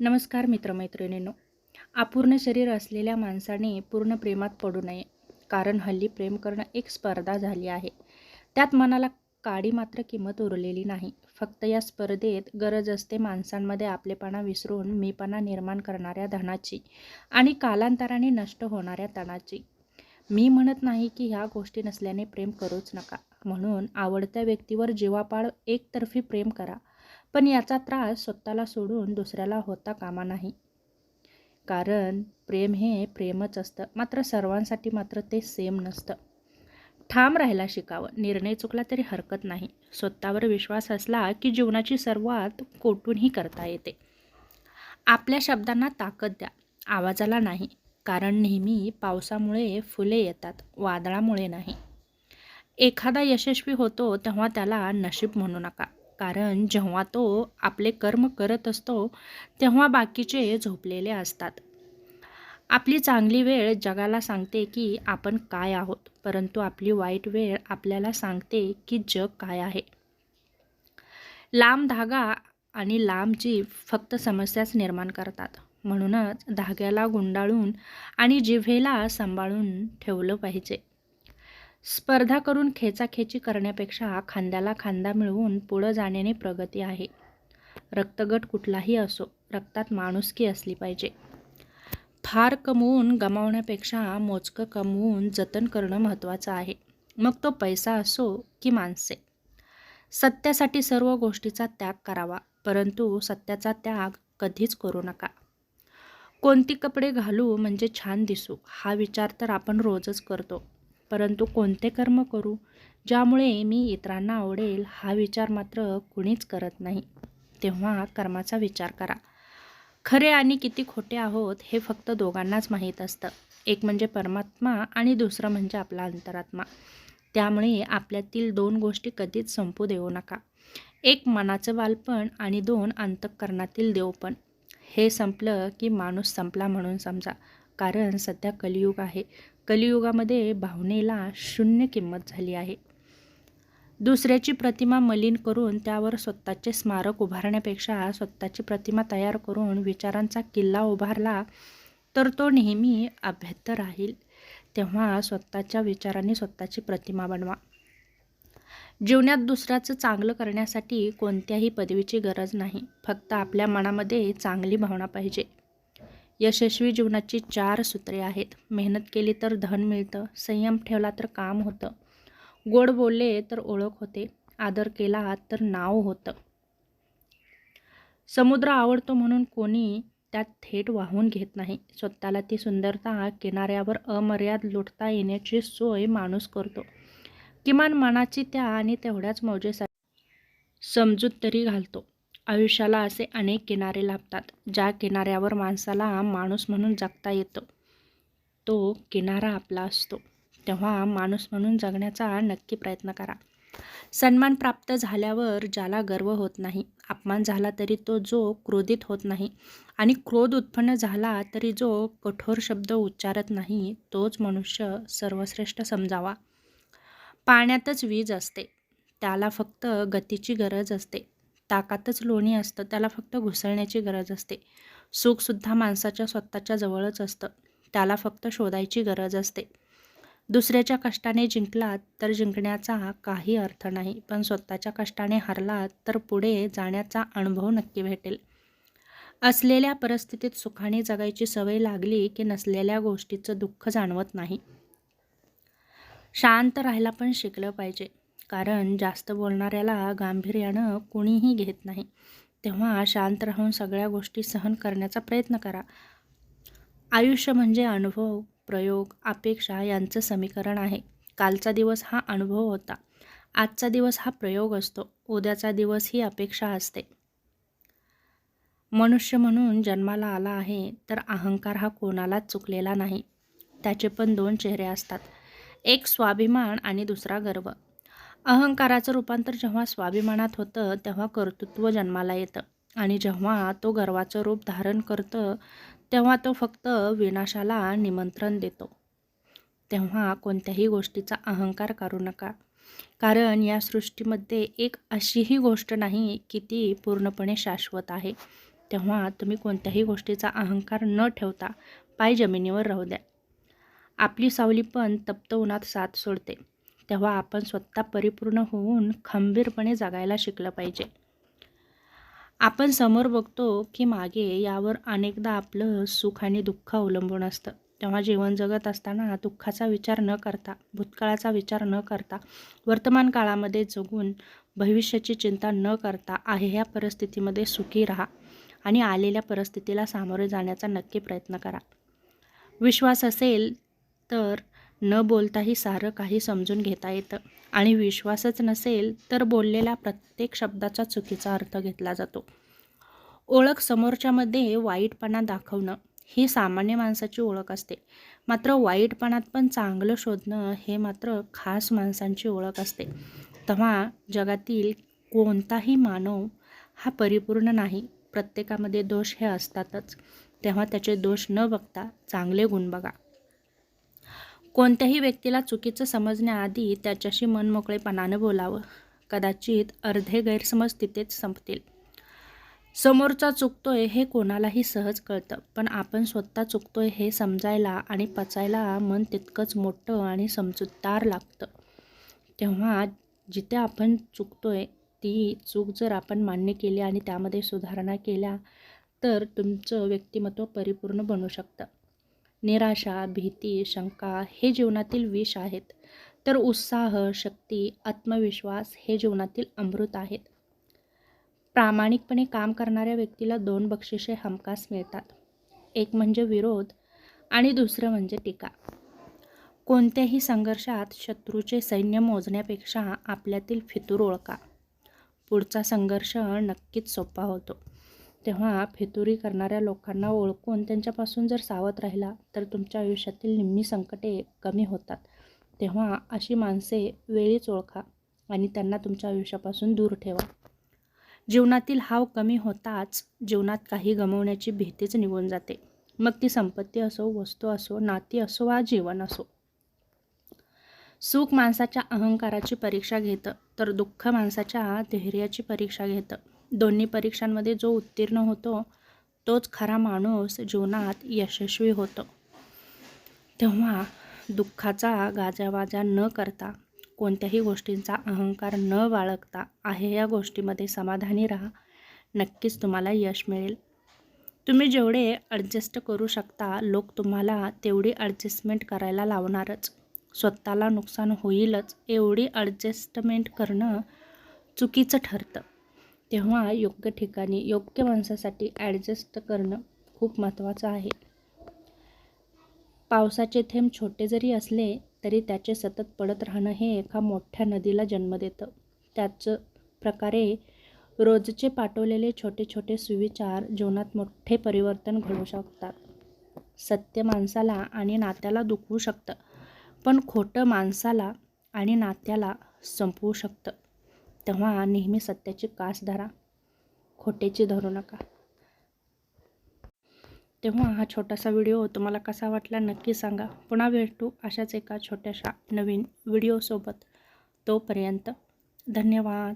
नमस्कार मित्रमैत्रिणींनो अपूर्ण शरीर असलेल्या माणसाने पूर्ण प्रेमात पडू नये कारण हल्ली प्रेम करणं एक स्पर्धा झाली आहे. त्यात मनाला काडी मात्र किंमत उरलेली नाही. फक्त या स्पर्धेत गरज असते माणसांमध्ये आपलेपणा विसरून मीपणा निर्माण करणाऱ्या धनाची आणि कालांतराने नष्ट होणाऱ्या तणाची. मी म्हणत नाही की ह्या गोष्टी नसल्याने प्रेम करूच नका. म्हणून आवडत्या व्यक्तीवर जीवापाड एकतर्फी प्रेम करा. पण याचा त्रास स्वतःला सोडून दुसऱ्याला होता कामा नाही. कारण प्रेम हे प्रेमच असतं. मात्र सर्वांसाठी मात्र ते सेम नसतं. ठाम राहायला शिकावं. निर्णय चुकला तरी हरकत नाही. स्वतःवर विश्वास असला की जीवनाची सर्वात कोटूनही करता येते. आपल्या शब्दांना ताकद द्या. आवाजाला नाही. कारण नेहमी पावसामुळे फुले येतात. वादळामुळे नाही. एखादा यशस्वी होतो तेव्हा त्याला नशीब म्हणू नका. कारण जेव्हा तो आपले कर्म करत असतो तेव्हा बाकीचे झोपलेले असतात. आपली चांगली वेळ जगाला सांगते की आपण काय आहोत परंतु आपली वाईट वेळ आपल्याला सांगते की जग काय आहे. लांब धागा आणि लांब जीभ फक्त समस्याच निर्माण करतात. म्हणूनच धाग्याला गुंडाळून आणि जिव्हेला सांभाळून ठेवलं पाहिजे. स्पर्धा करून खेचाखेची करण्यापेक्षा खांद्याला खांदा मिळवून पुढं जाण्याने प्रगती आहे. रक्तगट कुठलाही असो रक्तात माणुसकी असली पाहिजे. फार कमवून गमावण्यापेक्षा मोजकं कमवून जतन करणं महत्त्वाचं आहे. मग तो पैसा असो की माणसे. सत्यासाठी सर्व गोष्टीचा त्याग करावा परंतु सत्याचा त्याग कधीच करू नका. कोणती कपडे घालू म्हणजे छान दिसू हा विचार तर आपण रोजच करतो. परंतु कोणते कर्म करू? ज्यामुळे मी इतरांना आवडेल हा विचार मात्र कुणीच करत नाही. तेव्हा कर्माचा विचार करा. खरे आणि किती खोटे आहोत हे फक्त दोघांनाच माहीत असतं. एक म्हणजे परमात्मा आणि दुसरं म्हणजे आपला अंतरात्मा. त्यामुळे आपल्यातील दोन गोष्टी कधीच संपू देऊ नका. एक मनाचं बालपण आणि दोन अंतःकरणातील देवपण. हे संपलं की माणूस संपला म्हणून समजा. कारण सध्या कलियुग आहे. कलियुगामध्ये भावनेला शून्य किंमत झाली आहे. दुसऱ्याची प्रतिमा मलिन करून त्यावर स्वतःचे स्मारक उभारण्यापेक्षा स्वतःची प्रतिमा तयार करून विचारांचा किल्ला उभारला तर तो नेहमी अभ्यस्त राहील. तेव्हा स्वतःच्या विचारांनी स्वतःची प्रतिमा बनवा. जीवनात दुसऱ्याचं चांगलं करण्यासाठी कोणत्याही पदवीची गरज नाही. फक्त आपल्या मनामध्ये चांगली भावना पाहिजे. यशस्वी जीवनाची चार सूत्रे आहेत. मेहनत केली तर धन मिळतं संयम ठेवला तर काम होतं. गोड बोलले तर ओळख होते आदर केला तर नाव होतं. समुद्र आवडतो म्हणून कोणी त्यात थेट वाहून घेत नाही. स्वतःला ती सुंदरता किनाऱ्यावर अमर्याद लुटता येण्याची सोय माणूस करतो. किमान मनाची त्या आणि तेवढ्याच मौजेसाठी समजूत तरी घालतो. आयुष्याला असे अनेक किनारे लाभतात ज्या किनाऱ्यावर माणसाला माणूस म्हणून जगता येतं. तो किनारा आपला असतो. तेव्हा माणूस म्हणून जगण्याचा नक्की प्रयत्न करा. सन्मान प्राप्त झाल्यावर ज्याला गर्व होत नाही अपमान झाला तरी तो जो क्रोधित होत नाही आणि क्रोध उत्पन्न झाला तरी जो कठोर शब्द उच्चारत नाही तोच मनुष्य सर्वश्रेष्ठ समजावा. पाण्यातच वीज असते. त्याला फक्त गतीची गरज असते. ताकातच लोणी असतं त्याला फक्त घुसळण्याची गरज असते. सुखसुद्धा माणसाच्या स्वतःच्या जवळच असतं त्याला फक्त शोधायची गरज असते. दुसऱ्याच्या कष्टाने जिंकलात तर जिंकण्याचा काही अर्थ नाही पण स्वतःच्या कष्टाने हरलात तर पुढे जाण्याचा अनुभव नक्की भेटेल. असलेल्या परिस्थितीत सुखाने जगायची सवय लागली की नसलेल्या गोष्टीचं दुःख जाणवत नाही. शांत राहायला पण शिकलं पाहिजे. कारण जास्त बोलणाऱ्याला गांभीर्यानं कुणीही घेत नाही. तेव्हा शांत राहून सगळ्या गोष्टी सहन करण्याचा प्रयत्न करा. आयुष्य म्हणजे अनुभव प्रयोग अपेक्षा यांचं समीकरण आहे. कालचा दिवस हा अनुभव होता. आजचा दिवस हा प्रयोग असतो. उद्याचा दिवस ही अपेक्षा असते. मनुष्य म्हणून जन्माला आला आहे तर अहंकार हा कोणालाच चुकलेला नाही. त्याचे पण दोन चेहरे असतात. एक स्वाभिमान आणि दुसरा गर्व. अहंकाराचं रूपांतर जेव्हा स्वाभिमानात होतं तेव्हा कर्तृत्व जन्माला येतं. आणि जेव्हा तो गर्वाचं रूप धारण करतं तेव्हा तो फक्त विनाशाला निमंत्रण देतो. तेव्हा कोणत्याही गोष्टीचा अहंकार करू नका. कारण या सृष्टीमध्ये एक अशीही गोष्ट नाही की ती पूर्णपणे शाश्वत आहे. तेव्हा तुम्ही कोणत्याही गोष्टीचा अहंकार न ठेवता पाय जमिनीवर राहू द्या. आपली सावली पण तप्त उन्हात साथ सोडते. तेव्हा आपण स्वतः परिपूर्ण होऊन खंबीरपणे जगायला शिकलं पाहिजे. आपण समोर बघतो की मागे यावर अनेकदा आपलं सुख आणि दुःख अवलंबून असतं. तेव्हा जीवन जगत असताना दुःखाचा विचार न करता भूतकाळाचा विचार न करता वर्तमान काळामध्ये जगून भविष्याची चिंता न करता आहे ह्या परिस्थितीमध्ये सुखी राहा आणि आलेल्या परिस्थितीला सामोरे जाण्याचा नक्की प्रयत्न करा. विश्वास असेल तर न बोलताही सारं काही समजून घेता येतं. आणि विश्वासच नसेल तर बोललेल्या प्रत्येक शब्दाचा चुकीचा अर्थ घेतला जातो. ओळख समोरच्यामध्ये वाईटपणा दाखवणं ही सामान्य माणसाची ओळख असते. मात्र वाईटपणात पण चांगलं शोधणं हे मात्र खास माणसांची ओळख असते. तेव्हा जगातील कोणताही मानव हा परिपूर्ण नाही. प्रत्येकामध्ये दोष हे असतातच. तेव्हा त्याचे दोष न बघता चांगले गुण बघा. कोणत्याही व्यक्तीला चुकीचं समजण्याआधी त्याच्याशी मनमोकळेपणानं बोलावं. कदाचित अर्धे गैरसमज तिथेच संपतील. समोरचा चुकतोय हे कोणालाही सहज कळतं पण आपण स्वतः चुकतोय हे समजायला आणि पचायला मन तितकंच मोठं आणि समजूतदार लागतं. तेव्हा जिथे आपण चुकतोय ती चूक जर आपण मान्य केली आणि त्यामध्ये सुधारणा केल्या तर तुमचं व्यक्तिमत्व परिपूर्ण बनू शकतं. निराशा भीती शंका हे जीवनातील विष आहेत. तर उत्साह शक्ती आत्मविश्वास हे जीवनातील अमृत आहेत. प्रामाणिकपणे काम करणाऱ्या व्यक्तीला दोन बक्षिसे हमखास मिळतात. एक म्हणजे विरोध आणि दुसरं म्हणजे टीका. कोणत्याही संघर्षात शत्रूचे सैन्य मोजण्यापेक्षा आपल्यातील फितूर ओळखा. पुढचा संघर्ष नक्कीच सोपा होतो. तेव्हा फितुरी करणाऱ्या लोकांना ओळखून त्यांच्यापासून जर सावध राहिला तर तुमच्या आयुष्यातील निम्मी संकटे कमी होतात. तेव्हा अशी माणसे वेळीच ओळखा आणि त्यांना तुमच्या आयुष्यापासून दूर ठेवा. जीवनातील हाव कमी होताच जीवनात काही गमवण्याची भीतीच निघून जाते. मग ती संपत्ती असो वस्तू असो नाती असो वा जीवन असो. सुख माणसाच्या अहंकाराची परीक्षा घेतं तर दुःख माणसाच्या धैर्याची परीक्षा घेतं. दोन्ही परीक्षांमध्ये जो उत्तीर्ण होतो तोच खरा माणूस जीवनात यशस्वी होतो. तेव्हा दुःखाचा गाजावाजा न करता कोणत्याही गोष्टींचा अहंकार न बाळगता आहे या गोष्टीमध्ये समाधानी राहा. नक्कीच तुम्हाला यश मिळेल. तुम्ही जेवढे ॲडजस्ट करू शकता लोक तुम्हाला तेवढी ॲडजस्टमेंट करायला लावणारच. स्वतःला नुकसान होईलच एवढी ॲडजस्टमेंट करणं चुकीचं ठरतं. तेव्हा योग्य ठिकाणी योग्य माणसासाठी ॲडजस्ट करणं खूप महत्त्वाचं आहे. पावसाचे थेंब छोटे जरी असले तरी त्याचे सतत पडत राहणं हे एका मोठ्या नदीला जन्म देतं. त्याच प्रकारे रोजचे पाठवलेले छोटे छोटे सुविचार जीवनात मोठे परिवर्तन घडू शकतात. सत्य माणसाला आणि नात्याला दुखवू शकतं पण खोटं माणसाला आणि नात्याला संपवू शकतं. तेव्हा नेहमी सत्याची कास धरा खोटेची धरू नका. तेव्हा हा छोटासा व्हिडिओ तुम्हाला कसा वाटला नक्की सांगा. पुन्हा भेटू अशाच एका छोट्याशा नवीन व्हिडिओसोबत. तोपर्यंत धन्यवाद.